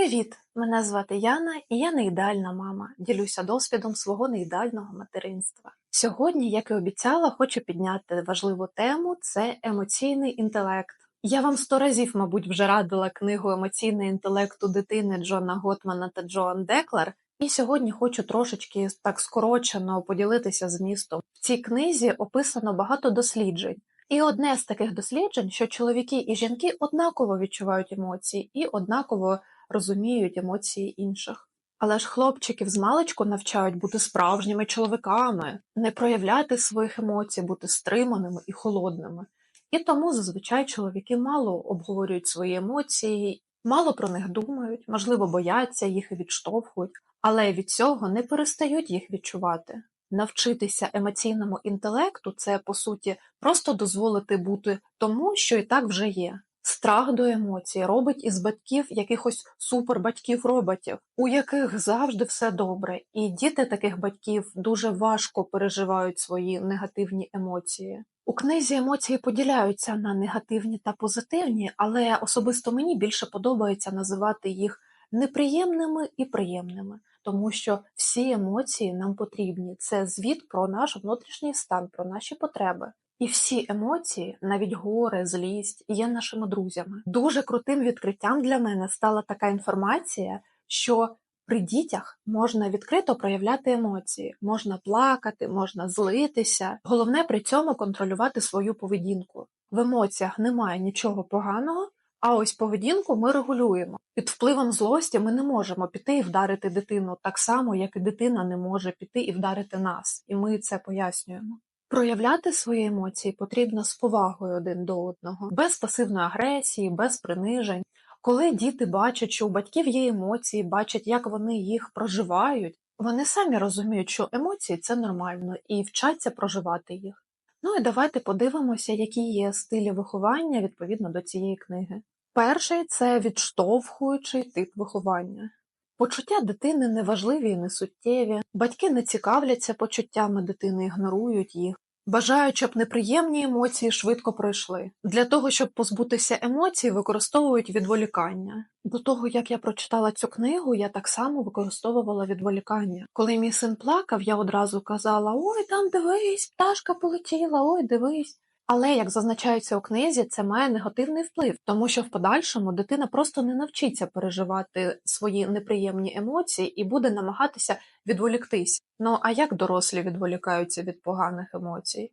Привіт! Мене звати Яна, і я не ідеальна мама. Ділюся досвідом свого неідеального материнства. Сьогодні, як і обіцяла, хочу підняти важливу тему це емоційний інтелект. Я вам сто разів, мабуть, вже радила книгу Емоційний інтелект у дитини Джона Готмана та Джоан Деклар. І сьогодні хочу трошечки так скорочено поділитися змістом. В цій книзі описано багато досліджень. І одне з таких досліджень, що чоловіки і жінки однаково відчувають емоції і однаково розуміють емоції інших. Але ж хлопчиків з маличку навчають бути справжніми чоловіками, не проявляти своїх емоцій, бути стриманими і холодними. І тому зазвичай чоловіки мало обговорюють свої емоції, мало про них думають, можливо, бояться їх і відштовхують, але від цього не перестають їх відчувати. Навчитися емоційному інтелекту це по суті просто дозволити бути тому, що і так вже є. Страх до емоцій робить із батьків якихось супербатьків-роботів, у яких завжди все добре, і діти таких батьків дуже важко переживають свої негативні емоції. У книзі емоції поділяються на негативні та позитивні, але особисто мені більше подобається називати їх неприємними і приємними, тому що всі емоції нам потрібні. Це звіт про наш внутрішній стан, про наші потреби. І всі емоції, навіть горе, злість, є нашими друзями. Дуже крутим відкриттям для мене стала така інформація, що при дітях можна відкрито проявляти емоції, можна плакати, можна злитися. Головне при цьому контролювати свою поведінку. В емоціях немає нічого поганого, а ось поведінку ми регулюємо. Під впливом злості ми не можемо піти і вдарити дитину так само, як і дитина не може піти і вдарити нас, і ми це пояснюємо. Проявляти свої емоції потрібно з повагою один до одного, без пасивної агресії, без принижень. Коли діти бачать, що у батьків є емоції, бачать, як вони їх проживають, вони самі розуміють, що емоції це нормально, і вчаться проживати їх. Ну і давайте подивимося, які є стилі виховання відповідно до цієї книги. Перший це відштовхуючий тип виховання. Почуття дитини неважливі і несуттєві, батьки не цікавляться почуттями дитини, ігнорують їх, бажають, щоб неприємні емоції швидко пройшли. Для того, щоб позбутися емоцій, використовують відволікання. До того, як я прочитала цю книгу, я так само використовувала відволікання. Коли мій син плакав, я одразу казала: Ой, там дивись, пташка полетіла, ой, дивись. Але, як зазначається у книзі, це має негативний вплив, тому що в подальшому дитина просто не навчиться переживати свої неприємні емоції і буде намагатися відволіктись. Ну а як дорослі відволікаються від поганих емоцій?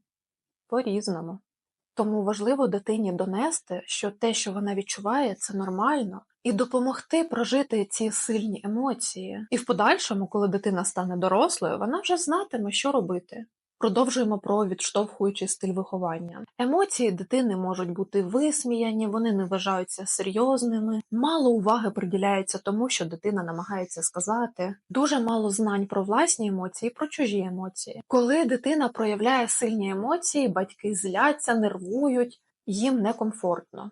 По-різному. Тому важливо дитині донести, що те, що вона відчуває, це нормально, і допомогти прожити ці сильні емоції. І в подальшому, коли дитина стане дорослою, вона вже знатиме, що робити. Продовжуємо про відштовхуючий стиль виховання. Емоції дитини можуть бути висміяні, вони не вважаються серйозними, мало уваги приділяється тому, що дитина намагається сказати, дуже мало знань про власні емоції, про чужі емоції. Коли дитина проявляє сильні емоції, батьки зляться, нервують, їм некомфортно.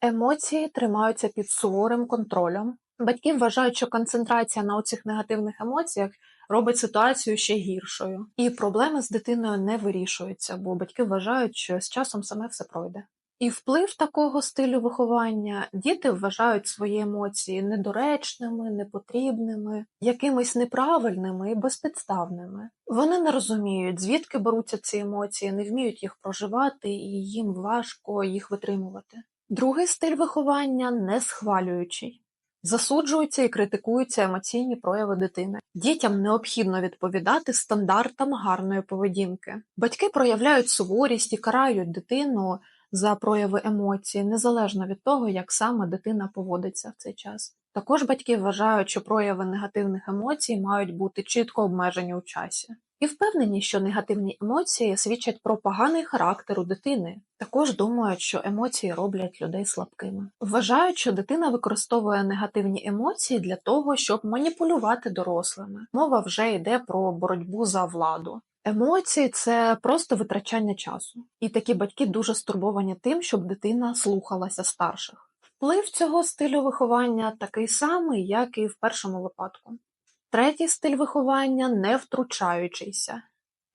Емоції тримаються під суворим контролем. Батьки вважають, що концентрація на оцих негативних емоціях робить ситуацію ще гіршою. І проблеми з дитиною не вирішуються, бо батьки вважають, що з часом саме все пройде. І вплив такого стилю виховання діти вважають свої емоції недоречними, непотрібними, якимись неправильними і безпідставними. Вони не розуміють, звідки беруться ці емоції, не вміють їх проживати, і їм важко їх витримувати. Другий стиль виховання не схвалюючий. Засуджуються і критикуються емоційні прояви дитини. Дітям необхідно відповідати стандартам гарної поведінки. Батьки проявляють суворість і карають дитину за прояви емоцій, незалежно від того, як саме дитина поводиться в цей час. Також батьки вважають, що прояви негативних емоцій мають бути чітко обмежені у часі. І впевнені, що негативні емоції свідчать про поганий характер у дитини. Також думають, що емоції роблять людей слабкими. Вважають, що дитина використовує негативні емоції для того, щоб маніпулювати дорослими. Мова вже йде про боротьбу за владу. Емоції це просто витрачання часу, і такі батьки дуже стурбовані тим, щоб дитина слухалася старших. Вплив цього стилю виховання такий самий, як і в першому випадку. Третій стиль виховання не втручаючийся.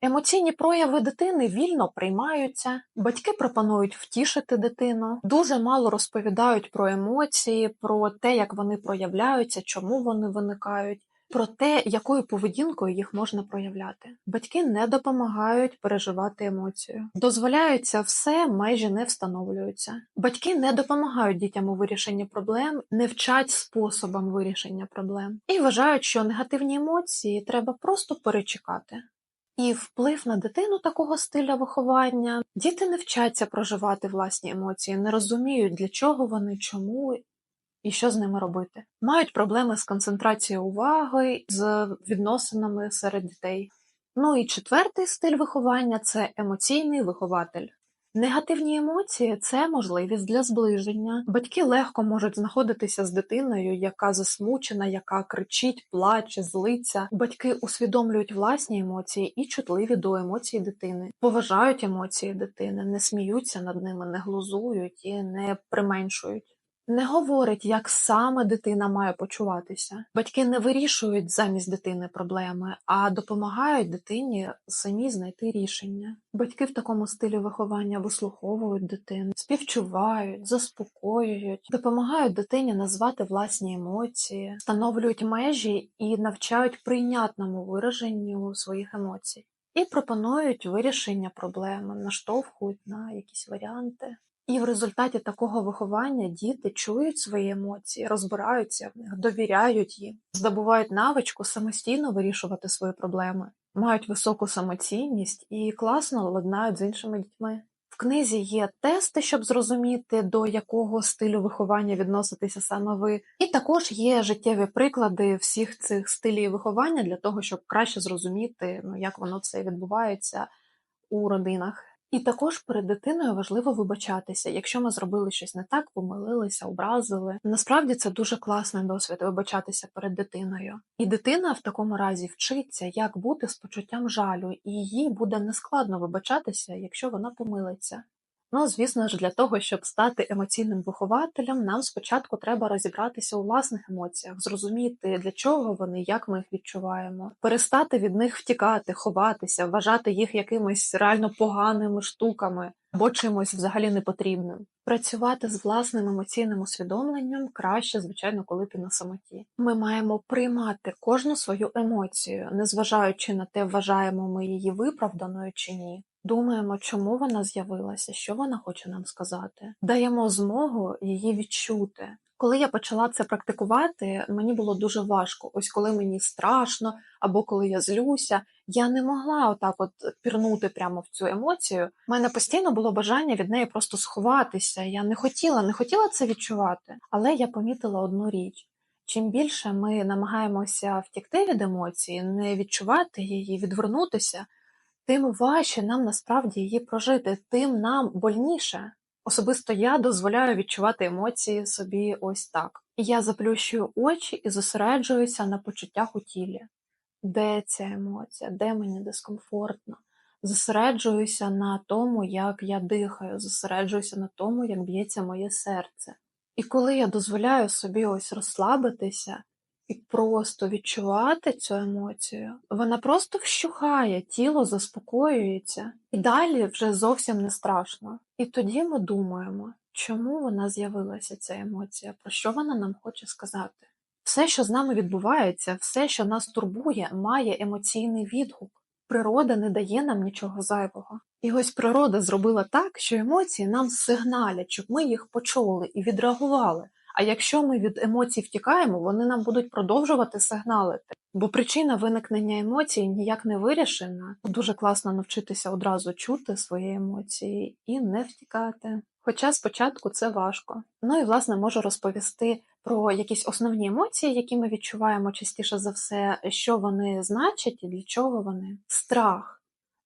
Емоційні прояви дитини вільно приймаються, батьки пропонують втішити дитину, дуже мало розповідають про емоції, про те, як вони проявляються, чому вони виникають, про те, якою поведінкою їх можна проявляти. Батьки не допомагають переживати емоцію, дозволяються все, межі не встановлюються. Батьки не допомагають дітям у вирішенні проблем, не вчать способам вирішення проблем і вважають, що негативні емоції треба просто перечекати. І вплив на дитину такого стиля виховання діти не вчаться проживати власні емоції, не розуміють, для чого вони, чому і що з ними робити. Мають проблеми з концентрацією уваги, з відносинами серед дітей. Ну і четвертий стиль виховання це емоційний вихователь. Негативні емоції це можливість для зближення. Батьки легко можуть знаходитися з дитиною, яка засмучена, яка кричить, плаче, злиться. Батьки усвідомлюють власні емоції і чутливі до емоцій дитини, поважають емоції дитини, не сміються над ними, не глузують і не применшують не говорить, як саме дитина має почуватися. Батьки не вирішують замість дитини проблеми, а допомагають дитині самі знайти рішення. Батьки в такому стилі виховання вислуховують дитину, співчувають, заспокоюють, допомагають дитині назвати власні емоції, встановлюють межі і навчають прийнятному вираженню своїх емоцій. І пропонують вирішення проблеми, наштовхують на якісь варіанти. І в результаті такого виховання діти чують свої емоції, розбираються в них, довіряють їм, здобувають навичку самостійно вирішувати свої проблеми, мають високу самоцінність і класно ладнають з іншими дітьми. В книзі є тести, щоб зрозуміти, до якого стилю виховання відноситися саме ви, і також є життєві приклади всіх цих стилів виховання для того, щоб краще зрозуміти, ну як воно все відбувається у родинах. І також перед дитиною важливо вибачатися, якщо ми зробили щось не так, помилилися, образили. Насправді це дуже класний досвід вибачатися перед дитиною. І дитина в такому разі вчиться, як бути з почуттям жалю, і їй буде нескладно вибачатися, якщо вона помилиться. Ну, звісно ж, для того, щоб стати емоційним вихователем, нам спочатку треба розібратися у власних емоціях, зрозуміти, для чого вони, як ми їх відчуваємо, перестати від них втікати, ховатися, вважати їх якимись реально поганими штуками або чимось взагалі непотрібним. Працювати з власним емоційним усвідомленням краще, звичайно, коли ти на самоті. Ми маємо приймати кожну свою емоцію, незважаючи на те, вважаємо ми її виправданою чи ні. Думаємо, чому вона з'явилася, що вона хоче нам сказати. Даємо змогу її відчути. Коли я почала це практикувати, мені було дуже важко. Ось коли мені страшно, або коли я злюся, я не могла отак от пірнути прямо в цю емоцію. У мене постійно було бажання від неї просто сховатися. Я не хотіла, не хотіла це відчувати. Але я помітила одну річ: чим більше ми намагаємося втікти від емоції, не відчувати її, відвернутися тим важче нам насправді її прожити, тим нам больніше. Особисто я дозволяю відчувати емоції собі ось так. Я заплющую очі і зосереджуюся на почуттях у тілі. Де ця емоція, де мені дискомфортно. Зосереджуюся на тому, як я дихаю, зосереджуюся на тому, як б'ється моє серце. І коли я дозволяю собі ось розслабитися, і просто відчувати цю емоцію, вона просто вщухає, тіло заспокоюється, і далі вже зовсім не страшно. І тоді ми думаємо, чому вона з'явилася, ця емоція, про що вона нам хоче сказати. Все, що з нами відбувається, все, що нас турбує, має емоційний відгук. Природа не дає нам нічого зайвого. І ось природа зробила так, що емоції нам сигналять, щоб ми їх почули і відреагували. А якщо ми від емоцій втікаємо, вони нам будуть продовжувати сигналити. Бо причина виникнення емоцій ніяк не вирішена. Дуже класно навчитися одразу чути свої емоції і не втікати. Хоча спочатку це важко. Ну і власне можу розповісти про якісь основні емоції, які ми відчуваємо частіше за все, що вони значать і для чого вони. Страх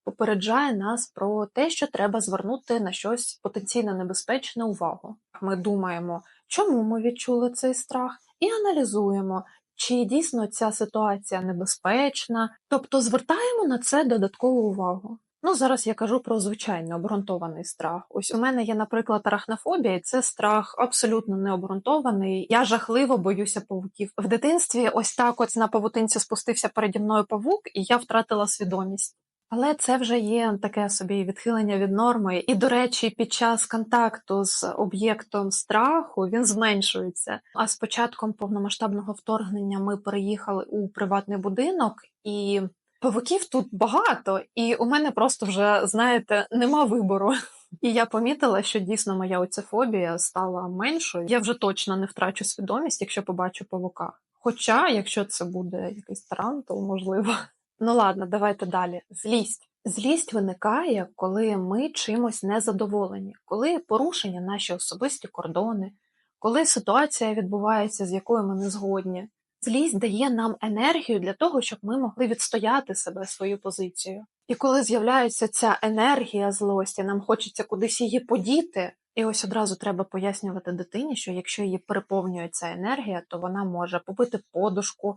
попереджає нас про те, що треба звернути на щось потенційно небезпечне увагу. Ми думаємо, чому ми відчули цей страх, і аналізуємо, чи дійсно ця ситуація небезпечна, тобто звертаємо на це додаткову увагу. Ну, зараз я кажу про звичайно обґрунтований страх. Ось у мене є, наприклад, арахнофобія, і це страх абсолютно необґрунтований. Я жахливо боюся павуків. В дитинстві ось так ось на павутинці спустився переді мною павук, і я втратила свідомість. Але це вже є таке собі відхилення від норми. І, до речі, під час контакту з об'єктом страху він зменшується. А з початком повномасштабного вторгнення ми переїхали у приватний будинок, і павуків тут багато. І у мене просто вже, знаєте, нема вибору. І я помітила, що дійсно моя оця фобія стала меншою. Я вже точно не втрачу свідомість, якщо побачу павука. Хоча, якщо це буде якийсь тарантул, можливо. Ну ладно, давайте далі. Злість. Злість виникає, коли ми чимось незадоволені, коли порушені наші особисті кордони, коли ситуація відбувається, з якою ми не згодні. Злість дає нам енергію для того, щоб ми могли відстояти себе свою позицію. І коли з'являється ця енергія злості, нам хочеться кудись її подіти. І ось одразу треба пояснювати дитині, що якщо її переповнює ця енергія, то вона може побити подушку,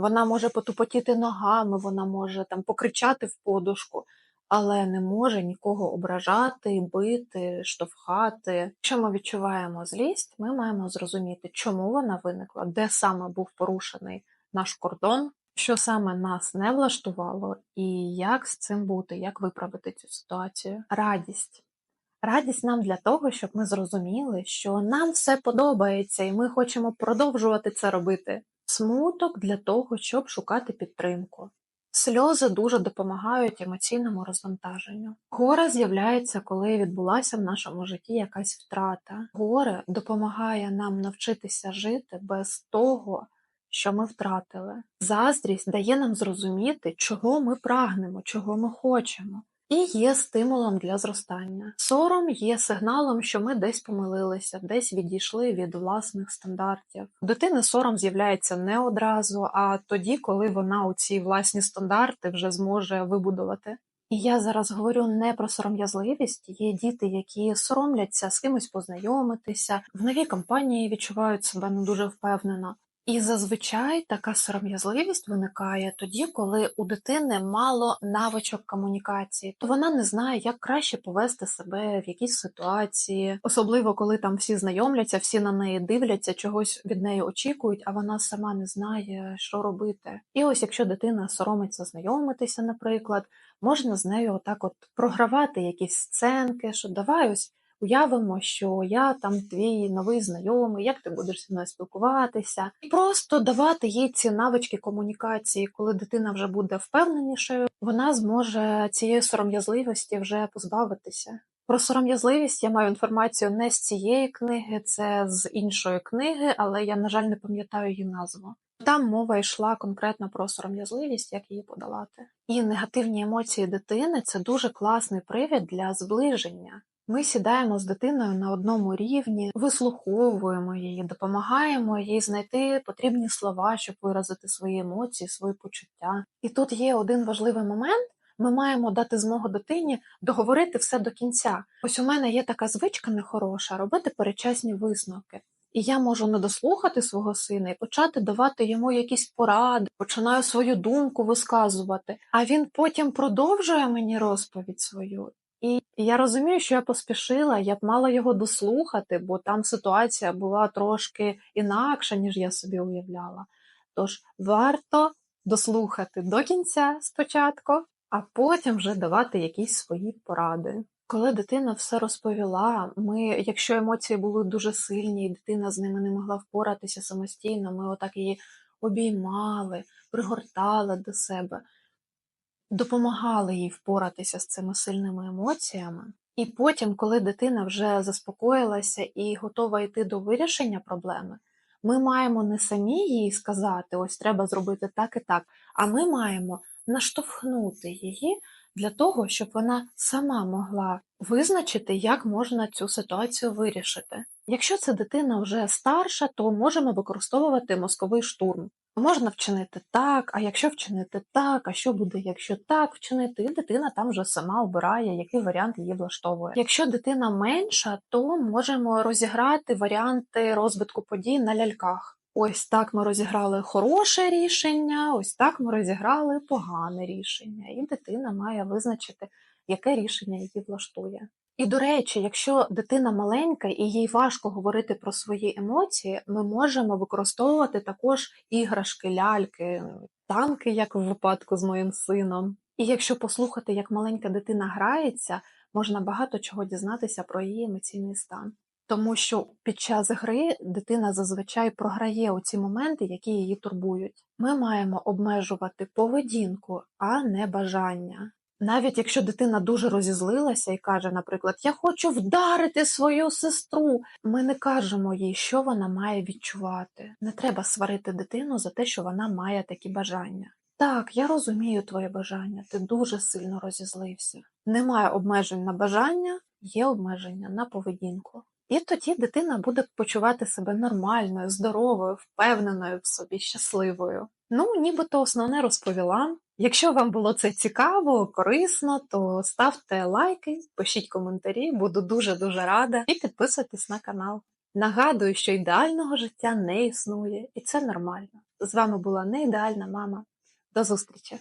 вона може потупотіти ногами, вона може там покричати в подушку, але не може нікого ображати, бити, штовхати. Якщо ми відчуваємо злість, ми маємо зрозуміти, чому вона виникла, де саме був порушений наш кордон, що саме нас не влаштувало, і як з цим бути, як виправити цю ситуацію. Радість. Радість нам для того, щоб ми зрозуміли, що нам все подобається, і ми хочемо продовжувати це робити. Смуток для того, щоб шукати підтримку. Сльози дуже допомагають емоційному розвантаженню. Горе з'являється, коли відбулася в нашому житті якась втрата. Горе допомагає нам навчитися жити без того, що ми втратили. Заздрість дає нам зрозуміти, чого ми прагнемо, чого ми хочемо. І є стимулом для зростання. Сором є сигналом, що ми десь помилилися, десь відійшли від власних стандартів. У дитини сором з'являється не одразу, а тоді, коли вона у ці власні стандарти вже зможе вибудувати. І я зараз говорю не про сором'язливість. Є діти, які соромляться з кимось познайомитися, в новій компанії відчувають себе не дуже впевнено. І зазвичай така сором'язливість виникає тоді, коли у дитини мало навичок комунікації, то вона не знає, як краще повести себе в якійсь ситуації, особливо коли там всі знайомляться, всі на неї дивляться, чогось від неї очікують, а вона сама не знає, що робити. І ось якщо дитина соромиться знайомитися, наприклад, можна з нею отак от програвати якісь сценки, що давай ось. Уявимо, що я там твій новий знайомий, як ти будеш зі мною спілкуватися, і просто давати їй ці навички комунікації, коли дитина вже буде впевненішою, вона зможе цієї сором'язливості вже позбавитися. Про сором'язливість я маю інформацію не з цієї книги, це з іншої книги, але я, на жаль, не пам'ятаю її назву. Там мова йшла конкретно про сором'язливість, як її подолати. І негативні емоції дитини це дуже класний привід для зближення. Ми сідаємо з дитиною на одному рівні, вислуховуємо її, допомагаємо їй знайти потрібні слова, щоб виразити свої емоції, свої почуття. І тут є один важливий момент. Ми маємо дати змогу дитині договорити все до кінця. Ось у мене є така звичка нехороша робити перечасні висновки. І я можу не дослухати свого сина і почати давати йому якісь поради, починаю свою думку висказувати. А він потім продовжує мені розповідь свою. І я розумію, що я поспішила, я б мала його дослухати, бо там ситуація була трошки інакша, ніж я собі уявляла. Тож варто дослухати до кінця спочатку, а потім вже давати якісь свої поради. Коли дитина все розповіла, ми, якщо емоції були дуже сильні, і дитина з ними не могла впоратися самостійно, ми отак її обіймали, пригортали до себе допомагали їй впоратися з цими сильними емоціями. І потім, коли дитина вже заспокоїлася і готова йти до вирішення проблеми, ми маємо не самі їй сказати, ось треба зробити так і так, а ми маємо наштовхнути її для того, щоб вона сама могла визначити, як можна цю ситуацію вирішити. Якщо це дитина вже старша, то можемо використовувати мозковий штурм. Можна вчинити так, а якщо вчинити так, а що буде, якщо так вчинити, і дитина там вже сама обирає, який варіант її влаштовує. Якщо дитина менша, то можемо розіграти варіанти розвитку подій на ляльках. Ось так ми розіграли хороше рішення, ось так ми розіграли погане рішення, і дитина має визначити, яке рішення її влаштує. І, до речі, якщо дитина маленька і їй важко говорити про свої емоції, ми можемо використовувати також іграшки, ляльки, танки, як в випадку з моїм сином. І якщо послухати, як маленька дитина грається, можна багато чого дізнатися про її емоційний стан. Тому що під час гри дитина зазвичай програє у ці моменти, які її турбують. Ми маємо обмежувати поведінку, а не бажання. Навіть якщо дитина дуже розізлилася і каже, наприклад, я хочу вдарити свою сестру, ми не кажемо їй, що вона має відчувати. Не треба сварити дитину за те, що вона має такі бажання. Так, я розумію твоє бажання, ти дуже сильно розізлився. Немає обмежень на бажання, є обмеження на поведінку. І тоді дитина буде почувати себе нормальною, здоровою, впевненою в собі, щасливою. Ну, нібито основне розповіла. Якщо вам було це цікаво, корисно, то ставте лайки, пишіть коментарі, буду дуже-дуже рада, і підписуйтесь на канал. Нагадую, що ідеального життя не існує, і це нормально. З вами була не ідеальна мама. До зустрічі!